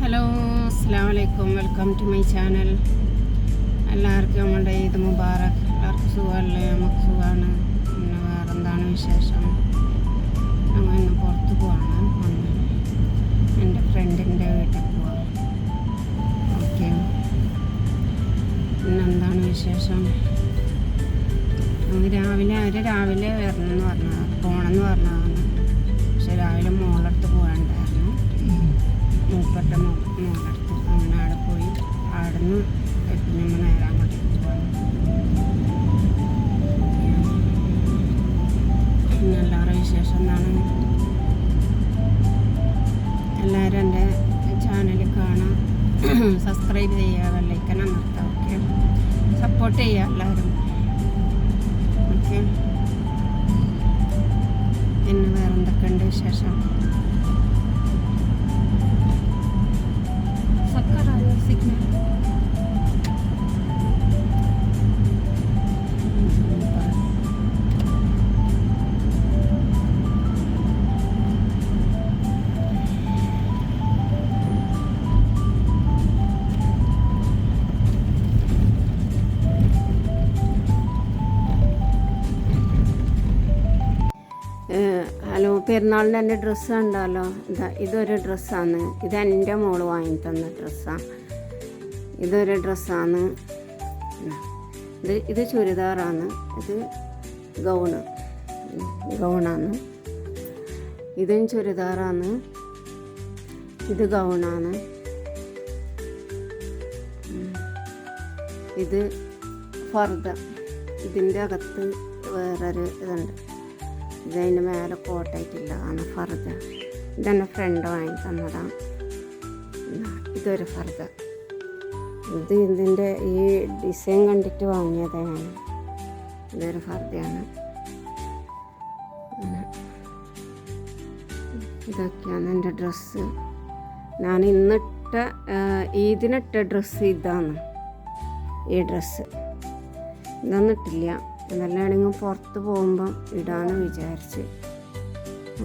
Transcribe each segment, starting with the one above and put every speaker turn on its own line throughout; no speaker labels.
Hello അസ്സാം welcome to my channel. എല്ലാവർക്കും നമ്മുടെ ഈദ് മുബാറക്. എല്ലാവർക്കും സുഖമല്ലേ? നമുക്ക് സുഖമാണ്. പിന്നെ വേറെ എന്താണ് വിശേഷം? ഞങ്ങൾ ഇന്ന് പുറത്ത് പോവാണ്. ഒന്ന് എന്റെ ഫ്രണ്ടിന്റെ വീട്ടിൽ പോവാം ഓക്കെ. പിന്നെ എന്താണ് വിശേഷം? രാവിലെ അവർ രാവിലെ വരണമെന്ന് പറഞ്ഞതാണ്. പോകണമെന്ന് പറഞ്ഞതാണ്. പക്ഷെ രാവിലെ പോകാണ്ടായിരുന്നു മൂപ്പറ്റ മോളടുത്ത് അങ്ങനെ അവിടെ പോയി. അവിടുന്ന് പിന്നെ നമ്മൾ നേരെ അങ്ങോട്ടേക്ക് പോകണം പിന്നെ വിശേഷം എന്നാണ് എല്ലാവരും എന്റെ ചാനൽ കാണാം സബ്സ്ക്രൈബ് ചെയ്യുക വെള്ളൈക്കൻ അമർത്താം ഓക്കെ സപ്പോർട്ട് ചെയ്യുക എല്ലാവരും. ഓക്കെ പിന്നെ വേറെ എന്തൊക്കെയുണ്ട് വിശേഷം? ഹലോ പെരുന്നാളിന് എന്റെ ഡ്രസ്സ് ഉണ്ടല്ലോ ഇതാ ഇതൊരു ഡ്രസ്സാണ് ഇത് എന്റെ മോൾ വാങ്ങി തന്ന ഡ്രസ്സാണ് ഇതൊരു ഡ്രസ്സാണ് ഇത് ഇത് ചുരിദാറാണ്. ഇത് ഗൗണ് ഗൗണാണ് ഇതും ചുരിദാറാണ്. ഇത് ഗൗണാണ് ഇത് ഫർദ. ഇതിന്റെ അകത്ത് വേറൊരു ഇതുണ്ട്. ഇതിന്റെ മേലെ കോട്ടായിട്ടില്ല ആണ് ഫർദ. ഇതെന്നെ ഫ്രണ്ട് വാങ്ങി തന്നതാണ് ഇതാ, ഇതൊരു ഫർദ. ഇത് ഇതിന്റെ ഈ ഡിസൈൻ കണ്ടിട്ട് വാങ്ങിയതാണ് ഇതൊരു ഫർദയാണ്. ഇതൊക്കെയാണ് എന്റെ ഡ്രസ്സ് ഞാൻ ഇന്നിട്ട ഈദിനിട്ട ഡ്രസ്സ് ഇതാണ് ഈ ഡ്രസ്സ് ഇതൊന്നിട്ടില്ല. എന്നല്ലാണെങ്കിൽ പുറത്ത് പോകുമ്പം ഇടാന്ന് വിചാരിച്ച്.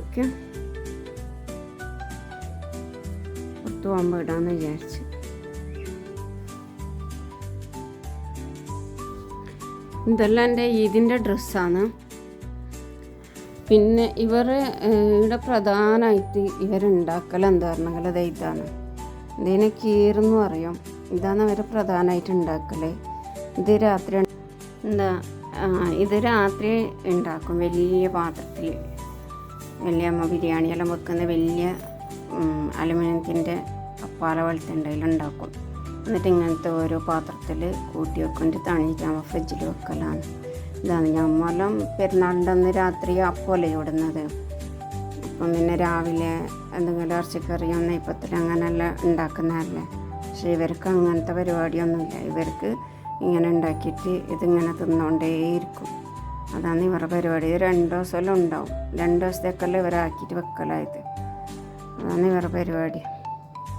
ഓക്കെ. പുറത്ത് പോകുമ്പോൾ ഇടാന്ന് വിചാരിച്ച്. ഇതെല്ലാം എന്റെ ഈദിന്റെ ഡ്രസ്സാണ്. പിന്നെ ഇവർ ഇവിടെ പ്രധാനമായിട്ട് ഇവരുണ്ടാക്കൽ എന്താ പറഞ്ഞാൽ അത് ഇതാണ്. ഇതിനെ കീറെന്ന് പറയും. ഇതാണ് അവർ പ്രധാനമായിട്ട് ഉണ്ടാക്കൽ ഇത് രാത്രി എന്താ ഇത് രാത്രി ഉണ്ടാക്കും വലിയ പാത്രത്തിൽ. വലിയ അമ്മ ബിരിയാണിയെല്ലാം വെക്കുന്ന വലിയ അലുമിനിയത്തിന്റെ അപ്പാല പോലത്തെ ഉണ്ടാക്കും. എന്നിട്ട് ഇങ്ങനത്തെ ഓരോ പാത്രത്തിൽ കൂട്ടി വെക്കൊണ്ട് തണിച്ചാകുമ്പോൾ ഫ്രിഡ്ജിൽ വെക്കലാണ്. ഇതാണ് ഞമ്മലും പെരുന്നാളിന്റെ അന്ന് രാത്രി അപ്പോലെ ഇവിടുന്നത് അപ്പം പിന്നെ രാവിലെ എന്തെങ്കിലും ഇറച്ചിക്കറിയോ നെയ്പ്പത്തിൽ അങ്ങനെയെല്ലാം ഉണ്ടാക്കുന്നതല്ലേ. പക്ഷേ ഇവർക്ക് അങ്ങനത്തെ പരിപാടിയൊന്നുമില്ല. ഇവർക്ക് ഇങ്ങനെ ഉണ്ടാക്കിയിട്ട് ഇതിങ്ങനെ തിന്നുകൊണ്ടേയിരിക്കും അതാണ് ഇവരുടെ പരിപാടി. രണ്ട് ദിവസമെല്ലാം ഉണ്ടാവും. രണ്ട് ദിവസത്തേക്കല്ല ഇവരാക്കിയിട്ട് വെക്കലായത്. അതാണ് ഇവരുടെ പരിപാടി.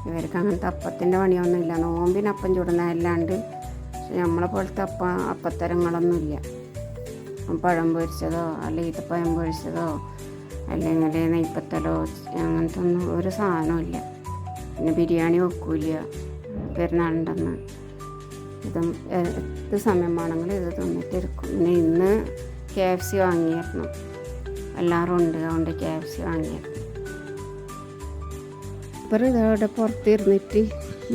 ഇവർക്ക് അങ്ങനത്തെ അപ്പത്തിന്റെ പണിയൊന്നുമില്ല. നോമ്പിന് അപ്പം ചുടുന്നതല്ലാണ്ട് പക്ഷെ നമ്മളെ പോലത്തെ അപ്പ അപ്പത്തരങ്ങളൊന്നുമില്ല. പഴം പൊരിച്ചതോ അല്ലെങ്കിൽ ഈത്തപ്പഴം പൊരിച്ചതോ അല്ലെങ്കിൽ നെയ്പ്പത്തലോ അങ്ങനത്തെ ഒന്നും ഒരു സാധനവും ഇല്ല. പിന്നെ ബിരിയാണി വെക്കൂല പെരുന്നാളുണ്ടെന്ന്. ഇതും ഏത് സമയമാണെങ്കിൽ ഇത് തിന്നിട്ട് ഇരിക്കും പിന്നെ ഇന്ന് കെ എഫ് സി വാങ്ങിയിരുന്നു. എല്ലാവരും ഉണ്ട് അതുകൊണ്ട് കെ എഫ് സി വാങ്ങിയിരുന്നു. അപ്പം ഇതവിടെ പുറത്തിരുന്നിട്ട്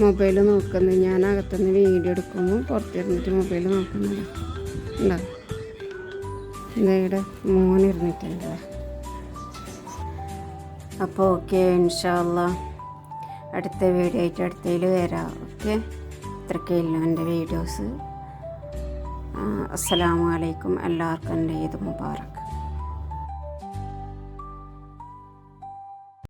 മൊബൈൽ നോക്കുന്നു. ഞാൻ അകത്തുനിന്ന് വീഡിയോ എടുക്കുമ്പോൾ പുറത്തിരുന്നിട്ട് മൊബൈൽ നോക്കുന്നില്ല ഉണ്ടോ? മോനിരുന്നിട്ടുണ്ട് അപ്പോൾ ഓക്കെ ഇൻഷാല്ല അടുത്ത വീഡിയോ ആയിട്ട് അടുത്തതിൽ വരാം. ഓക്കെ? ഇത്രയ്ക്കല്ലോ എന്റെ വീഡിയോസ്. അസ്സലാമു അലൈക്കും. എല്ലാവർക്കും എന്റെ ഈദ് മുബാറക്ക്